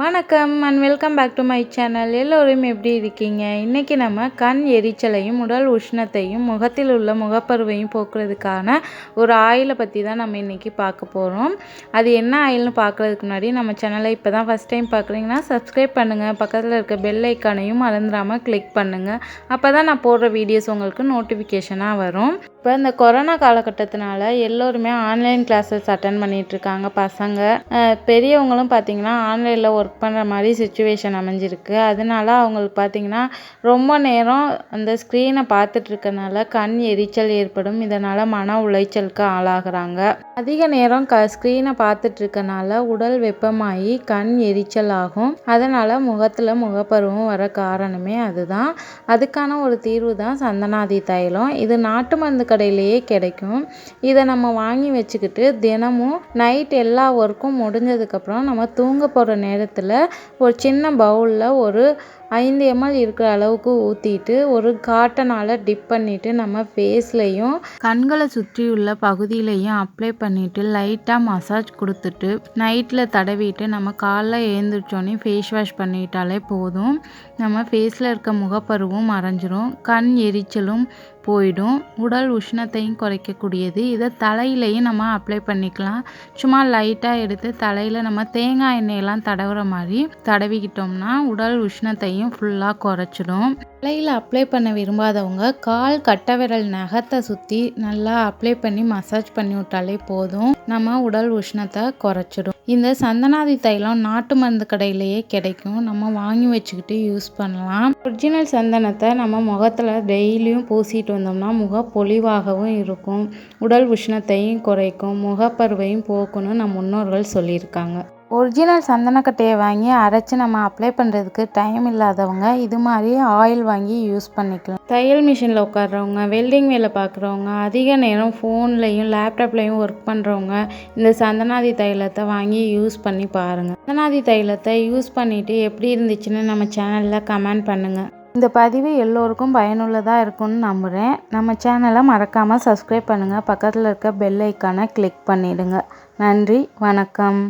வணக்கம் and welcome back to my channel எல்லோரும் எப்படி இருக்கீங்க? இன்றைக்கி நம்ம கண் எரிச்சலையும் உடல் உஷ்ணத்தையும் முகத்தில் உள்ள முகப்பருவையும் போக்குறதுக்கான ஒரு ஆயிலை பற்றி தான் நம்ம இன்றைக்கி பார்க்க போகிறோம் அது என்ன ஆயில்னு பார்க்குறதுக்கு முன்னாடி நம்ம சேனலை இப்போ தான் ஃபஸ்ட் டைம் பார்க்குறீங்கன்னா சப்ஸ்கிரைப் பண்ணுங்கள் பக்கத்தில் இருக்க பெல் ஐக்கானையும் மறந்துடாமல் கிளிக் பண்ணுங்கள் அப்போ தான் நான் போடுற வீடியோஸ் உங்களுக்கு நோட்டிஃபிகேஷனாக வரும். இப்போ இந்த கொரோனா காலகட்டத்தினால எல்லோருமே ஆன்லைன் கிளாஸஸ் அட்டன் பண்ணிகிட்ருக்காங்க பசங்க. பெரியவங்களும் பார்த்திங்கன்னா ஆன்லைனில் ஒர்க் பண்ணுற மாதிரி சுச்சுவேஷன் அமைஞ்சிருக்கு. அதனால அவங்களுக்கு பார்த்திங்கன்னா ரொம்ப நேரம் அந்த ஸ்க்ரீனை பார்த்துட்ருக்கனால கண் எரிச்சல் ஏற்படும். இதனால் மன உளைச்சலுக்கு ஆளாகிறாங்க. அதிக நேரம் க ஸ்க்ரீனை பார்த்துட்ருக்கனால உடல் வெப்பமாகி கண் எரிச்சல் ஆகும். அதனால் முகத்தில் முகப்பருவம் வர காரணமே அதுதான். அதுக்கான ஒரு தீர்வு தான் சந்தனாதி தைலம். இது நாட்டு மருந்து கடையிலேயே கிடைக்கும். இதை நம்ம வாங்கி வச்சுக்கிட்டு தினமும் நைட் எல்லா ஒர்க்கும் முடிஞ்சதுக்கப்புறம் நம்ம தூங்க போகிற நேரத்தில் ஒரு சின்ன பவுலில் ஒரு ஐந்து எம்எல் இருக்கிற அளவுக்கு ஊற்றிட்டு ஒரு காட்டனால் டிப் பண்ணிவிட்டு நம்ம ஃபேஸ்லேயும் கண்களை சுற்றியுள்ள பகுதியிலையும் அப்ளை பண்ணிவிட்டு லைட்டாக மசாஜ் கொடுத்துட்டு நைட்டில் தடவிட்டு நம்ம காலைல எழுந்திரிச்சோன்னே ஃபேஸ் வாஷ் பண்ணிட்டாலே போதும். நம்ம ஃபேஸில் இருக்க முகப்பருவும் மறைஞ்சிரும். கண் எரிச்சலும் போயிடும். உடல் உஷ்ணத்தையும் குறைக்கக்கூடியது. இதை தலையிலையும் நம்ம அப்ளை பண்ணிக்கலாம். சும்மா லைட்டாக எடுத்து தலையில் நம்ம தேங்காய் எண்ணெயெல்லாம் தடவுற மாதிரி தடவிக்கிட்டோம்னா உடல் உஷ்ணத்தையும் ஃபுல்லாக குறைச்சிடும். தலையில் அப்ளை பண்ண விரும்பாதவங்க கால் கட்ட விரல் நகத்தை சுற்றி நல்லா அப்ளை பண்ணி மசாஜ் பண்ணி விட்டாலே போதும். நம்ம உடல் உஷ்ணத்தை குறைச்சிடும். இந்த சந்தனாதி தைலம் நாட்டு மருந்து கடையிலேயே கிடைக்கும். நம்ம வாங்கி வச்சுக்கிட்டு யூஸ் பண்ணலாம். ஒரிஜினல் சந்தனத்தை நம்ம முகத்தில் டெய்லியும் பூசிட்டு வந்தோம்னா முக பொலிவாகவும் இருக்கும். உடல் உஷ்ணத்தையும் குறைக்கும். முகப்பருவையும் போக்கணும் நம்ம முன்னோர்கள் சொல்லியிருக்காங்க. ஒரிஜினல் சந்தனக்கட்டையை வாங்கி அரைச்சி நம்ம அப்ளை பண்ணுறதுக்கு டைம் இல்லாதவங்க இது மாதிரி ஆயில் வாங்கி யூஸ் பண்ணிக்கலாம். தையல் மிஷினில் உட்காடுறவங்க வெல்டிங் வேலை பார்க்குறவங்க அதிக நேரம் ஃபோன்லேயும் லேப்டாப்லேயும் ஒர்க் பண்ணுறவங்க இந்த சந்தனாதி தைலத்தை வாங்கி யூஸ் பண்ணி பாருங்கள் சந்தனாதி தைலத்தை யூஸ் பண்ணிவிட்டு எப்படி இருந்துச்சுன்னு நம்ம சேனலில் கமெண்ட் பண்ணுங்கள் இந்த பதிவு எல்லோருக்கும் பயனுள்ளதாக இருக்கும்னு நம்புகிறேன் நம்ம சேனலை மறக்காமல் சப்ஸ்கிரைப் பண்ணுங்கள் பக்கத்தில் இருக்க பெல் ஐக்கானை கிளிக் பண்ணிவிடுங்க நன்றி. வணக்கம்.